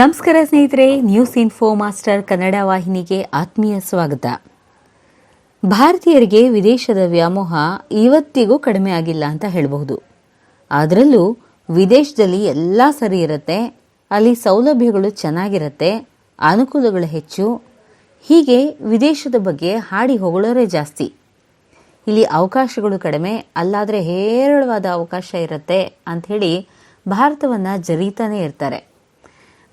ನಮಸ್ಕಾರ ಸ್ನೇಹಿತರೆ news info master Kannada ವಾಹಿನಿಗೆ ಆತ್ಮೀಯ ಸ್ವಾಗತ. ಭಾರತೀಯರಿಗೆ ವಿದೇಶದ ವ್ಯಾಮೋಹ ಇವತ್ತಿಗೂ ಕಡಿಮೆ ಆಗಿಲ್ಲ ಅಂತ ಹೇಳಬಹುದು. ಅದರಲ್ಲೂ ವಿದೇಶದಲ್ಲಿ ಎಲ್ಲ ಸರಿ ಇರುತ್ತೆ, ಅಲ್ಲಿ ಸೌಲಭ್ಯಗಳು ಚೆನ್ನಾಗಿರುತ್ತೆ, ಅನುಕೂಲಗಳು ಹೆಚ್ಚು, ಹೀಗೆ ವಿದೇಶದ ಬಗ್ಗೆ ಹಾಡಿ ಹೊಗಳೋರೇ ಜಾಸ್ತಿ. ಇಲ್ಲಿ ಅವಕಾಶಗಳು ಕಡಿಮೆ, ಅಲ್ಲಾದರೆ ಹೇರಳವಾದ ಅವಕಾಶ ಇರುತ್ತೆ ಅಂಥೇಳಿ ಭಾರತವನ್ನು ಜರೀತಾನೇ ಇರ್ತಾರೆ.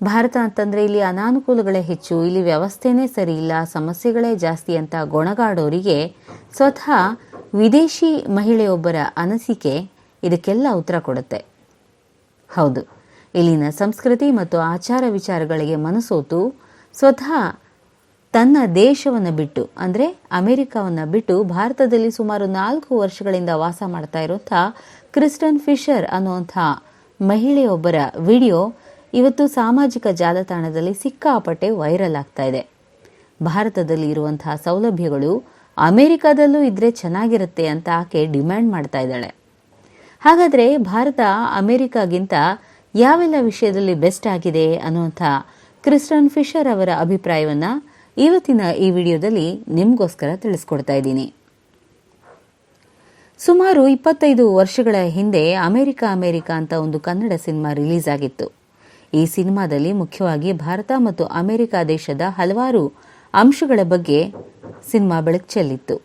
ಭಾರತ ಅಂತಂದರೆ ಇಲ್ಲಿ ಅನಾನುಕೂಲಗಳೇ ಹೆಚ್ಚು, ಇಲ್ಲಿ ವ್ಯವಸ್ಥೆನೇ ಸರಿ ಇಲ್ಲ ಸಮಸ್ಯೆಗಳೇ ಜಾಸ್ತಿ ಅಂತ ಗೊಣಗಾಡೋರಿಗೆ ಸ್ವತಃ ವಿದೇಶಿ ಮಹಿಳೆಯೊಬ್ಬರ ಅನಿಸಿಕೆ ಇದಕ್ಕೆಲ್ಲ ಉತ್ತರ ಕೊಡುತ್ತೆ. ಹೌದು, ಇಲ್ಲಿನ ಸಂಸ್ಕೃತಿ ಮತ್ತು ಆಚಾರ ವಿಚಾರಗಳಿಗೆ ಮನಸೋತು ಸ್ವತಃ ತನ್ನ ದೇಶವನ್ನು ಬಿಟ್ಟು, ಅಂದರೆ ಅಮೆರಿಕವನ್ನು ಬಿಟ್ಟು ಭಾರತದಲ್ಲಿ ಸುಮಾರು ನಾಲ್ಕು ವರ್ಷಗಳಿಂದ ವಾಸ ಮಾಡ್ತಾ ಇರುವಂಥ ಕ್ರಿಸ್ಟನ್ ಫಿಶರ್ ಅನ್ನುವಂಥ ಮಹಿಳೆಯೊಬ್ಬರ ವಿಡಿಯೋ ಇವತ್ತು ಸಾಮಾಜಿಕ ಜಾಲತಾಣದಲ್ಲಿ ಸಿಕ್ಕಾಪಟ್ಟೆ ವೈರಲ್ ಆಗ್ತಾ ಇದೆ. ಭಾರತದಲ್ಲಿ ಇರುವಂತಹ ಸೌಲಭ್ಯಗಳು ಅಮೆರಿಕದಲ್ಲೂ ಇದ್ರೆ ಚೆನ್ನಾಗಿರುತ್ತೆ ಅಂತ ಆಕೆ ಡಿಮ್ಯಾಂಡ್ ಮಾಡ್ತಾ ಇದ್ದಾಳೆ. ಹಾಗಾದರೆ ಭಾರತ ಅಮೆರಿಕಾಗಿಂತ ಯಾವೆಲ್ಲ ವಿಷಯದಲ್ಲಿ ಬೆಸ್ಟ್ ಆಗಿದೆ ಅನ್ನುವಂಥ ಕ್ರಿಸ್ಟನ್ ಫಿಶರ್ ಅವರ ಅಭಿಪ್ರಾಯವನ್ನು ಇವತ್ತಿನ ಈ ವಿಡಿಯೋದಲ್ಲಿ ನಿಮಗೋಸ್ಕರ ತಿಳಿಸ್ಕೊಡ್ತಾ ಇದ್ದೀನಿ. ಸುಮಾರು ಇಪ್ಪತ್ತೈದು ವರ್ಷಗಳ ಹಿಂದೆ ಅಮೆರಿಕ ಅಮೆರಿಕ ಅಂತ ಒಂದು ಕನ್ನಡ ಸಿನಿಮಾ ರಿಲೀಸ್ ಆಗಿತ್ತು. ಈ ಸಿನಿಮಾದಲ್ಲಿ ಮುಖ್ಯವಾಗಿ ಭಾರತ ಮತ್ತು ಅಮೆರಿಕ ದೇಶದ ಹಲವಾರು ಅಂಶಗಳ ಬಗ್ಗೆ ಸಿನಿಮಾ ಬೆಳಕು ಚೆಲ್ಲಿತ್ತು.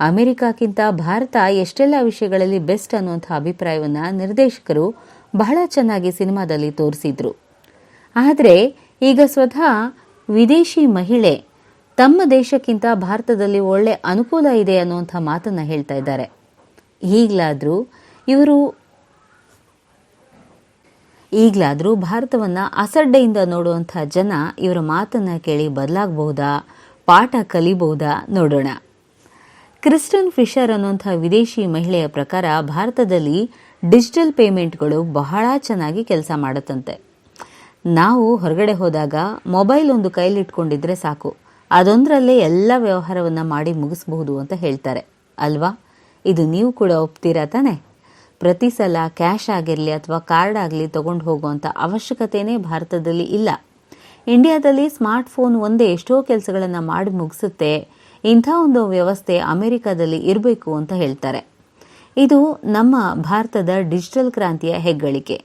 ಅಮೆರಿಕಕ್ಕಿಂತ ಭಾರತ ಎಷ್ಟೆಲ್ಲ ವಿಷಯಗಳಲ್ಲಿ ಬೆಸ್ಟ್ ಅನ್ನುವಂಥ ಅಭಿಪ್ರಾಯವನ್ನು ನಿರ್ದೇಶಕರು ಬಹಳ ಚೆನ್ನಾಗಿ ಸಿನಿಮಾದಲ್ಲಿ ತೋರಿಸಿದ್ರು. ಆದರೆ ಈಗ ಸ್ವತಃ ವಿದೇಶಿ ಮಹಿಳೆ ತಮ್ಮ ದೇಶಕ್ಕಿಂತ ಭಾರತದಲ್ಲಿ ಒಳ್ಳೆ ಅನುಕೂಲ ಇದೆ ಅನ್ನುವಂಥ ಮಾತನ್ನು ಹೇಳ್ತಾ ಇದ್ದಾರೆ. ಈಗಲಾದರೂ ಇವರು ಈಗಲಾದರೂ ಭಾರತವನ್ನು ಅಸಡ್ಡೆಯಿಂದ ನೋಡುವಂಥ ಜನ ಇವರ ಮಾತನ್ನು ಕೇಳಿ ಬದಲಾಗಬಹುದಾ? ಪಾಠ ಕಲಿಬಹುದಾ? ನೋಡೋಣ. ಕ್ರಿಸ್ಟನ್ ಫಿಶರ್ ಅನ್ನುವಂಥ ವಿದೇಶಿ ಮಹಿಳೆಯ ಪ್ರಕಾರ ಭಾರತದಲ್ಲಿ ಡಿಜಿಟಲ್ ಪೇಮೆಂಟ್ಗಳು ಬಹಳ ಚೆನ್ನಾಗಿ ಕೆಲಸ ಮಾಡುತ್ತಂತೆ. ನಾವು ಹೊರಗಡೆ ಹೋದಾಗ ಮೊಬೈಲ್ ಒಂದು ಕೈಲಿಟ್ಕೊಂಡಿದ್ರೆ ಸಾಕು. ಅದೊಂದರಲ್ಲೇ ಎಲ್ಲ ವ್ಯವಹಾರವನ್ನು ಮಾಡಿ ಮುಗಿಸಬಹುದು ಅಂತ ಹೇಳ್ತಾರೆ. ಅಲ್ವಾ? ಇದು ನೀವು ಕೂಡ ಒಪ್ತೀರಾ ತಾನೆ? ಪ್ರತಿ ಸಲ ಕ್ಯಾಶ್ ಆಗಿರಲಿ ಅಥವಾ ಕಾರ್ಡ್ ಆಗಲಿ ತಗೊಂಡು ಹೋಗುವಂಥ ಅವಶ್ಯಕತೆಯೇ ಭಾರತದಲ್ಲಿ ಇಲ್ಲ. ಇಂಡಿಯಾದಲ್ಲಿ ಸ್ಮಾರ್ಟ್ ಫೋನ್ ಒಂದೇ ಎಷ್ಟೋ ಕೆಲಸಗಳನ್ನು ಮಾಡಿ ಮುಗಿಸುತ್ತೆ. ಇಂಥ ಒಂದು ವ್ಯವಸ್ಥೆ ಅಮೆರಿಕದಲ್ಲಿ ಇರಬೇಕು ಅಂತ ಹೇಳ್ತಾರೆ. ಇದು ನಮ್ಮ ಭಾರತದ ಡಿಜಿಟಲ್ ಕ್ರಾಂತಿಯ ಹೆಗ್ಗಳಿಕೆ.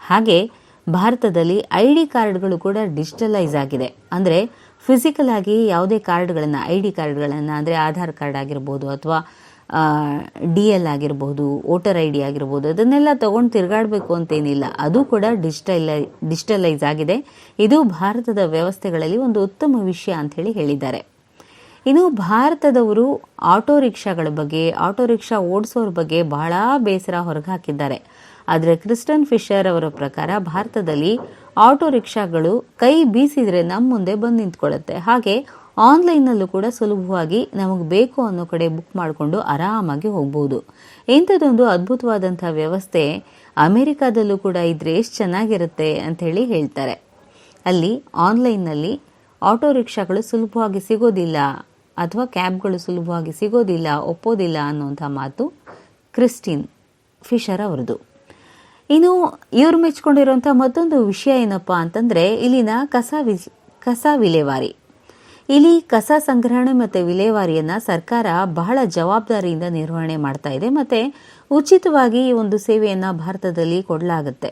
ಹಾಗೆ ಭಾರತದಲ್ಲಿ ಐ ಡಿ ಕಾರ್ಡ್ಗಳು ಕೂಡ ಡಿಜಿಟಲೈಸ್ ಆಗಿದೆ. ಅಂದರೆ ಫಿಸಿಕಲ್ ಆಗಿ ಯಾವುದೇ ಕಾರ್ಡ್ಗಳನ್ನು ಐ ಡಿ ಕಾರ್ಡ್ಗಳನ್ನು, ಅಂದರೆ ಆಧಾರ್ ಕಾರ್ಡ್ ಆಗಿರ್ಬೋದು ಅಥವಾ ಡಿ ಎಲ್ ಆಗಿರ್ಬೋದು, ವೋಟರ್ ಐ ಡಿ ಆಗಿರ್ಬೋದು, ಅದನ್ನೆಲ್ಲ ತಗೊಂಡು ತಿರುಗಾಡಬೇಕು ಅಂತೇನಿಲ್ಲ. ಅದು ಕೂಡ ಡಿಜಿಟಲ್, ಡಿಜಿಟಲೈಸ್ ಆಗಿದೆ. ಇದು ಭಾರತದ ವ್ಯವಸ್ಥೆಗಳಲ್ಲಿ ಒಂದು ಉತ್ತಮ ವಿಷಯ ಅಂತ ಹೇಳಿ ಹೇಳಿದ್ದಾರೆ. ಇನ್ನು ಭಾರತದವರು ಆಟೋ ರಿಕ್ಷಾಗಳ ಬಗ್ಗೆ, ಆಟೋ ರಿಕ್ಷಾ ಓಡಿಸೋರ ಬಗ್ಗೆ ಬಹಳ ಬೇಸರ ಹೊರಗೆ ಹಾಕಿದ್ದಾರೆ ಆದರೆ ಕ್ರಿಸ್ಟನ್ ಫಿಶರ್ ಅವರ ಪ್ರಕಾರ ಭಾರತದಲ್ಲಿ ಆಟೋ ರಿಕ್ಷಾಗಳು ಕೈ ಬೀಸಿದರೆ ನಮ್ಮ ಮುಂದೆ ಬಂದು ನಿಂತ್ಕೊಳ್ಳುತ್ತೆ. ಹಾಗೆ ಆನ್ಲೈನ್ನಲ್ಲೂ ಕೂಡ ಸುಲಭವಾಗಿ ನಮಗೆ ಬೇಕು ಅನ್ನೋ ಕಡೆ ಬುಕ್ ಮಾಡಿಕೊಂಡು ಆರಾಮಾಗಿ ಹೋಗ್ಬೋದು. ಇಂಥದ್ದೊಂದು ಅದ್ಭುತವಾದಂಥ ವ್ಯವಸ್ಥೆ ಅಮೆರಿಕಾದಲ್ಲೂ ಕೂಡ ಇದ್ರೆ ಎಷ್ಟು ಚೆನ್ನಾಗಿರುತ್ತೆ ಅಂಥೇಳಿ ಹೇಳ್ತಾರೆ. ಅಲ್ಲಿ ಆನ್ಲೈನ್ನಲ್ಲಿ ಆಟೋ ರಿಕ್ಷಾಗಳು ಸುಲಭವಾಗಿ ಸಿಗೋದಿಲ್ಲ ಅಥವಾ ಕ್ಯಾಬ್ಗಳು ಸುಲಭವಾಗಿ ಸಿಗೋದಿಲ್ಲ, ಒಪ್ಪೋದಿಲ್ಲ ಅನ್ನುವಂಥ ಮಾತು ಕ್ರಿಸ್ಟಿನ್ ಫಿಶರ್ ಅವ್ರದ್ದು. ಇನ್ನು ಇವರು ಮೆಚ್ಕೊಂಡಿರುವಂಥ ಮತ್ತೊಂದು ವಿಷಯ ಏನಪ್ಪ ಅಂತಂದರೆ ಇಲ್ಲಿನ ಕಸ ವಿ ಕಸ ವಿಲೇವಾರಿ. ಇಲ್ಲಿ ಕಸ ಸಂಗ್ರಹಣೆ ಮತ್ತು ವಿಲೇವಾರಿಯನ್ನು ಸರ್ಕಾರ ಬಹಳ ಜವಾಬ್ದಾರಿಯಿಂದ ನಿರ್ವಹಣೆ ಮಾಡ್ತಾ ಇದೆ ಮತ್ತು ಉಚಿತವಾಗಿ ಈ ಒಂದು ಸೇವೆಯನ್ನು ಭಾರತದಲ್ಲಿ ಕೊಡಲಾಗುತ್ತೆ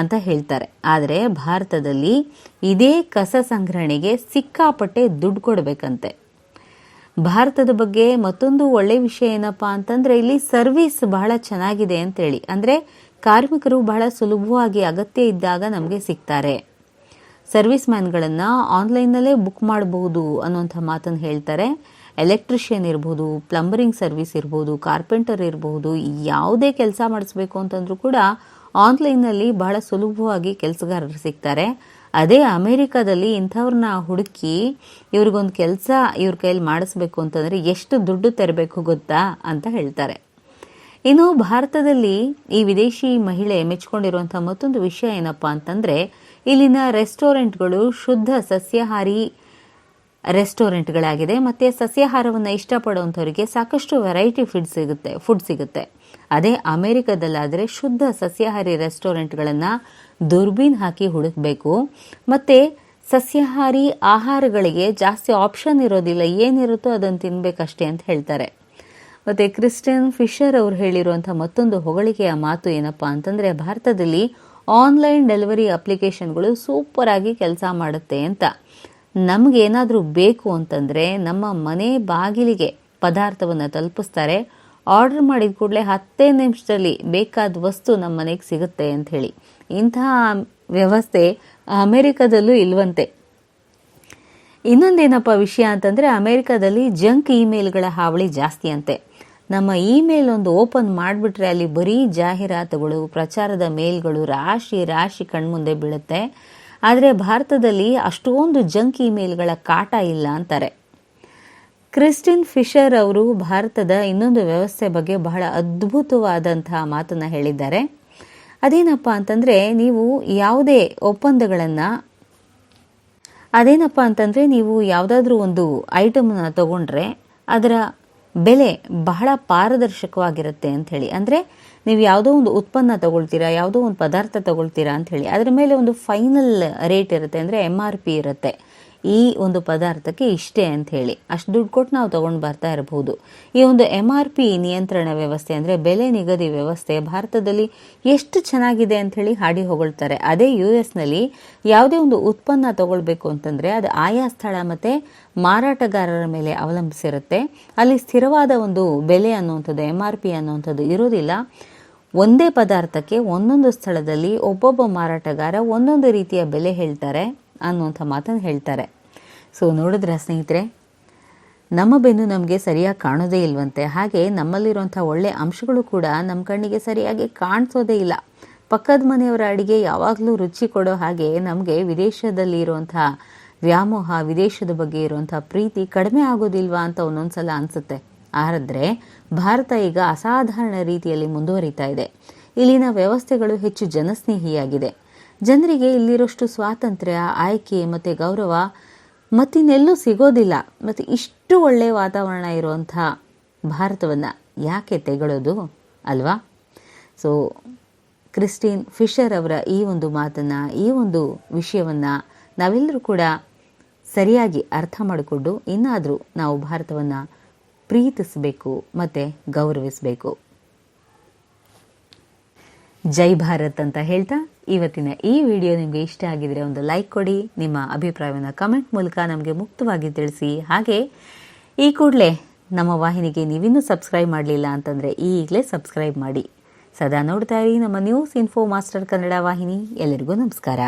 ಅಂತ ಹೇಳ್ತಾರೆ. ಆದರೆ ಭಾರತದಲ್ಲಿ ಇದೇ ಕಸ ಸಂಗ್ರಹಣೆಗೆ ಸಿಕ್ಕಾಪಟ್ಟೆ ದುಡ್ಡು ಕೊಡಬೇಕಂತೆ. ಭಾರತದ ಬಗ್ಗೆ ಮತ್ತೊಂದು ಒಳ್ಳೆ ವಿಷಯ ಏನಪ್ಪ ಅಂತಂದರೆ ಇಲ್ಲಿ ಸರ್ವಿಸ್ ಬಹಳ ಚೆನ್ನಾಗಿದೆ ಅಂತೇಳಿ. ಅಂದರೆ ಕಾರ್ಮಿಕರು ಬಹಳ ಸುಲಭವಾಗಿ ಅಗತ್ಯ ಇದ್ದಾಗ ನಮಗೆ ಸಿಗ್ತಾರೆ. ಸರ್ವಿಸ್ ಮ್ಯಾನ್ಗಳನ್ನು ಆನ್ಲೈನ್ನಲ್ಲೇ ಬುಕ್ ಮಾಡಬಹುದು ಅನ್ನೋಂಥ ಮಾತನ್ನು ಹೇಳ್ತಾರೆ. ಎಲೆಕ್ಟ್ರಿಷಿಯನ್ ಇರ್ಬೋದು, ಪ್ಲಂಬರಿಂಗ್ ಸರ್ವಿಸ್ ಇರ್ಬೋದು, ಕಾರ್ಪೆಂಟರ್ ಇರ್ಬೋದು, ಯಾವುದೇ ಕೆಲಸ ಮಾಡಿಸ್ಬೇಕು ಅಂತಂದ್ರೂ ಕೂಡ ಆನ್ಲೈನ್ನಲ್ಲಿ ಬಹಳ ಸುಲಭವಾಗಿ ಕೆಲಸಗಾರರು ಸಿಗ್ತಾರೆ. ಅದೇ ಅಮೇರಿಕಾದಲ್ಲಿ ಇಂಥವ್ರನ್ನ ಹುಡುಕಿ ಇವ್ರಿಗೊಂದು ಕೆಲಸ ಇವ್ರ ಕೈಯಲ್ಲಿ ಮಾಡಿಸ್ಬೇಕು ಅಂತಂದರೆ ಎಷ್ಟು ದುಡ್ಡು ತೆರಬೇಕು ಗೊತ್ತಾ ಅಂತ ಹೇಳ್ತಾರೆ. ಇನ್ನು ಭಾರತದಲ್ಲಿ ಈ ವಿದೇಶಿ ಮಹಿಳೆ ಮೆಚ್ಕೊಂಡಿರುವಂಥ ಮತ್ತೊಂದು ವಿಷಯ ಏನಪ್ಪ ಅಂತಂದರೆ ಇಲ್ಲಿನ ರೆಸ್ಟೋರೆಂಟ್ಗಳು ಶುದ್ಧ ಸಸ್ಯಾಹಾರಿ ರೆಸ್ಟೋರೆಂಟ್ಗಳಾಗಿದೆ. ಮತ್ತು ಸಸ್ಯಾಹಾರವನ್ನು ಇಷ್ಟಪಡುವಂಥವರಿಗೆ ಸಾಕಷ್ಟು ವೆರೈಟಿ ಫುಡ್ ಸಿಗುತ್ತೆ ಫುಡ್ ಸಿಗುತ್ತೆ. ಅದೇ ಅಮೇರಿಕದಲ್ಲಾದರೆ ಶುದ್ಧ ಸಸ್ಯಾಹಾರಿ ರೆಸ್ಟೋರೆಂಟ್ಗಳನ್ನು ದುರ್ಬೀನ್ ಹಾಕಿ ಹುಡುಕಬೇಕು. ಮತ್ತು ಸಸ್ಯಾಹಾರಿ ಆಹಾರಗಳಿಗೆ ಜಾಸ್ತಿ ಆಪ್ಷನ್ ಇರೋದಿಲ್ಲ, ಏನಿರುತ್ತೋ ಅದನ್ನು ತಿನ್ಬೇಕಷ್ಟೇ ಅಂತ ಹೇಳ್ತಾರೆ. ಮತ್ತು ಕ್ರಿಸ್ಟಿಯನ್ ಫಿಶರ್ ಅವರು ಹೇಳಿರುವಂಥ ಮತ್ತೊಂದು ಹೊಗಳಿಕೆಯ ಮಾತು ಏನಪ್ಪ ಅಂತಂದರೆ, ಭಾರತದಲ್ಲಿ ಆನ್ಲೈನ್ ಡೆಲಿವರಿ ಅಪ್ಲಿಕೇಶನ್ಗಳು ಸೂಪರ್ ಆಗಿ ಕೆಲಸ ಮಾಡುತ್ತೆ ಅಂತ. ನಮಗೇನಾದರೂ ಬೇಕು ಅಂತಂದರೆ ನಮ್ಮ ಮನೆ ಬಾಗಿಲಿಗೆ ಪದಾರ್ಥವನ್ನು ತಲುಪಿಸ್ತಾರೆ. ಆರ್ಡರ್ ಮಾಡಿದ ಕೂಡಲೇ ಹತ್ತೇ ನಿಮಿಷದಲ್ಲಿ ಬೇಕಾದ ವಸ್ತು ನಮ್ಮ ಮನೆಗೆ ಸಿಗುತ್ತೆ ಅಂತ ಹೇಳಿ. ಇಂತಹ ವ್ಯವಸ್ಥೆ ಅಮೆರಿಕದಲ್ಲೂ ಇಲ್ವಂತೆ. ಇನ್ನೊಂದೇನಪ್ಪ ವಿಷಯ ಅಂತಂದರೆ ಅಮೆರಿಕದಲ್ಲಿ ಜಂಕ್ ಇಮೇಲ್ಗಳ ಹಾವಳಿ ಜಾಸ್ತಿ ಅಂತೆ. ನಮ್ಮ ಇಮೇಲ್ ಒಂದು ಓಪನ್ ಮಾಡಿಬಿಟ್ರೆ ಅಲ್ಲಿ ಬರೀ ಜಾಹೀರಾತುಗಳು, ಪ್ರಚಾರದ ಮೇಲ್ಗಳು, ರಾಶಿ ರಾಶಿ ಕಣ್ಮುಂದೆ ಬೀಳುತ್ತೆ. ಆದರೆ ಭಾರತದಲ್ಲಿ ಅಷ್ಟೊಂದು ಜಂಕ್ ಇಮೇಲ್ಗಳ ಕಾಟ ಇಲ್ಲ ಅಂತಾರೆ. ಕ್ರಿಸ್ಟಿನ್ ಫಿಶರ್ ಅವರು ಭಾರತದ ಇನ್ನೊಂದು ವ್ಯವಸ್ಥೆ ಬಗ್ಗೆ ಬಹಳ ಅದ್ಭುತವಾದಂತಹ ಮಾತನ್ನು ಹೇಳಿದ್ದಾರೆ. ಅದೇನಪ್ಪ ಅಂತಂದರೆ ನೀವು ಯಾವುದೇ ಒಪ್ಪಂದಗಳನ್ನು, ಅದೇನಪ್ಪ ಅಂತಂದರೆ ನೀವು ಯಾವುದಾದ್ರೂ ಒಂದು ಐಟಮನ್ನು ತಗೊಂಡ್ರೆ ಅದರ ಬೆಲೆ ಬಹಳ ಪಾರದರ್ಶಕವಾಗಿರುತ್ತೆ ಅಂಥೇಳಿ ಅಂದರೆ ನೀವು ಯಾವುದೋ ಒಂದು ಉತ್ಪನ್ನ ತಗೊಳ್ತೀರಾ, ಯಾವುದೋ ಒಂದು ಪದಾರ್ಥ ತಗೊಳ್ತೀರಾ ಅಂಥೇಳಿ ಅದರ ಮೇಲೆ ಒಂದು ಫೈನಲ್ ರೇಟ್ ಇರುತ್ತೆ. ಅಂದರೆ ಎಂ ಆರ್ ಪಿ ಇರುತ್ತೆ. ಈ ಒಂದು ಪದಾರ್ಥಕ್ಕೆ ಇಷ್ಟೇ ಅಂತ ಹೇಳಿ. ಅಷ್ಟು ದುಡ್ಡು ಕೊಟ್ಟು ನಾವು ತಗೊಂಡು ಬರ್ತಾ ಇರಬಹುದು ಈ ಒಂದು ಎಂ ಆರ್ ಪಿ ನಿಯಂತ್ರಣ ವ್ಯವಸ್ಥೆ ಅಂದರೆ ಬೆಲೆ ನಿಗದಿ ವ್ಯವಸ್ಥೆ ಭಾರತದಲ್ಲಿ ಎಷ್ಟು ಚೆನ್ನಾಗಿದೆ ಅಂತ ಹೇಳಿ ಹಾಡಿ ಹೊಗಳ್ತಾರೆ. ಅದೇ ಯು ಎಸ್ನಲ್ಲಿ ಯಾವುದೇ ಒಂದು ಉತ್ಪನ್ನ ತಗೊಳ್ಬೇಕು ಅಂತಂದರೆ ಅದು ಆಯಾ ಸ್ಥಳ ಮತ್ತು ಮಾರಾಟಗಾರರ ಮೇಲೆ ಅವಲಂಬಿಸಿರುತ್ತೆ. ಅಲ್ಲಿ ಸ್ಥಿರವಾದ ಒಂದು ಬೆಲೆ ಅನ್ನುವಂಥದ್ದು ಎಂ ಆರ್ ಪಿ ಅನ್ನುವಂಥದ್ದು ಇರೋದಿಲ್ಲ. ಒಂದೇ ಪದಾರ್ಥಕ್ಕೆ ಒಂದೊಂದು ಸ್ಥಳದಲ್ಲಿ ಒಬ್ಬೊಬ್ಬ ಮಾರಾಟಗಾರ ಒಂದೊಂದು ರೀತಿಯ ಬೆಲೆ ಹೇಳ್ತಾರೆ ಅನ್ನುವಂಥ ಮಾತನ್ನು ಹೇಳ್ತಾರೆ. ಸೊ ನೋಡಿದ್ರ ಸ್ನೇಹಿತರೆ? ನಮ್ಮ ಬೆನ್ನು ನಮಗೆ ಸರಿಯಾಗಿ ಕಾಣೋದೇ ಇಲ್ವಂತೆ. ಹಾಗೆ ನಮ್ಮಲ್ಲಿರುವಂಥ ಒಳ್ಳೆ ಅಂಶಗಳು ಕೂಡ ನಮ್ಮ ಕಣ್ಣಿಗೆ ಸರಿಯಾಗಿ ಕಾಣಿಸೋದೇ ಇಲ್ಲ. ಪಕ್ಕದ ಮನೆಯವರ ಅಡಿಗೆ ಯಾವಾಗಲೂ ರುಚಿ ಕೊಡೋ ಹಾಗೆ ನಮಗೆ ವಿದೇಶದಲ್ಲಿ ಇರುವಂಥ ವ್ಯಾಮೋಹ, ವಿದೇಶದ ಬಗ್ಗೆ ಇರುವಂಥ ಪ್ರೀತಿ ಕಡಿಮೆ ಆಗೋದಿಲ್ವಾ ಅಂತ ಒಂದೊಂದ್ಸಲ ಅನಿಸುತ್ತೆ. ಆದರೆ ಭಾರತ ಈಗ ಅಸಾಧಾರಣ ರೀತಿಯಲ್ಲಿ ಮುಂದುವರಿತಾ ಇದೆ. ಇಲ್ಲಿನ ವ್ಯವಸ್ಥೆಗಳು ಹೆಚ್ಚು ಜನಸ್ನೇಹಿಯಾಗಿದೆ. ಜನರಿಗೆ ಇಲ್ಲಿರೋಷ್ಟು ಸ್ವಾತಂತ್ರ್ಯ, ಆಯ್ಕೆ ಮತ್ತು ಗೌರವ ಮತ್ತಿನ್ನೆಲ್ಲೂ ಸಿಗೋದಿಲ್ಲ. ಮತ್ತು ಇಷ್ಟು ಒಳ್ಳೆಯ ವಾತಾವರಣ ಇರುವಂಥ ಭಾರತವನ್ನು ಯಾಕೆ ತೆಗಳೋದು ಅಲ್ವಾ? ಸೊ ಕ್ರಿಸ್ಟಿನ್ ಫಿಶರ್ ಅವರ ಈ ಒಂದು ಮಾತನ್ನು, ಈ ಒಂದು ವಿಷಯವನ್ನು ನಾವೆಲ್ಲರೂ ಕೂಡ ಸರಿಯಾಗಿ ಅರ್ಥ ಮಾಡಿಕೊಂಡು ಇನ್ನಾದರೂ ನಾವು ಭಾರತವನ್ನು ಪ್ರೀತಿಸಬೇಕು, ಮತ್ತು ಗೌರವಿಸಬೇಕು. ಜೈ ಭಾರತ್ ಅಂತ ಹೇಳ್ತಾ ಇವತ್ತಿನ ಈ ವಿಡಿಯೋ ನಿಮಗೆ ಇಷ್ಟ ಆಗಿದ್ರೆ ಒಂದು ಲೈಕ್ ಕೊಡಿ, ನಿಮ್ಮ ಅಭಿಪ್ರಾಯವನ್ನು ಕಮೆಂಟ್ ಮೂಲಕ ನಮಗೆ ಮುಕ್ತವಾಗಿ ತಿಳಿಸಿ. ಹಾಗೆ, ಈ ಕೂಡಲೇ ನಮ್ಮ ವಾಹಿನಿಗೆ ನೀವಿನ್ನೂ ಸಬ್ಸ್ಕ್ರೈಬ್ ಮಾಡಲಿಲ್ಲ ಅಂತಂದರೆ ಈಗಲೇ ಸಬ್ಸ್ಕ್ರೈಬ್ ಮಾಡಿ. ಸದಾ ನೋಡ್ತಾ ಇರಿ ನಮ್ಮ ನ್ಯೂಸ್ ಇನ್ಫೋ ಮಾಸ್ಟರ್ ಕನ್ನಡ ವಾಹಿನಿ. ಎಲ್ಲರಿಗೂ ನಮಸ್ಕಾರ.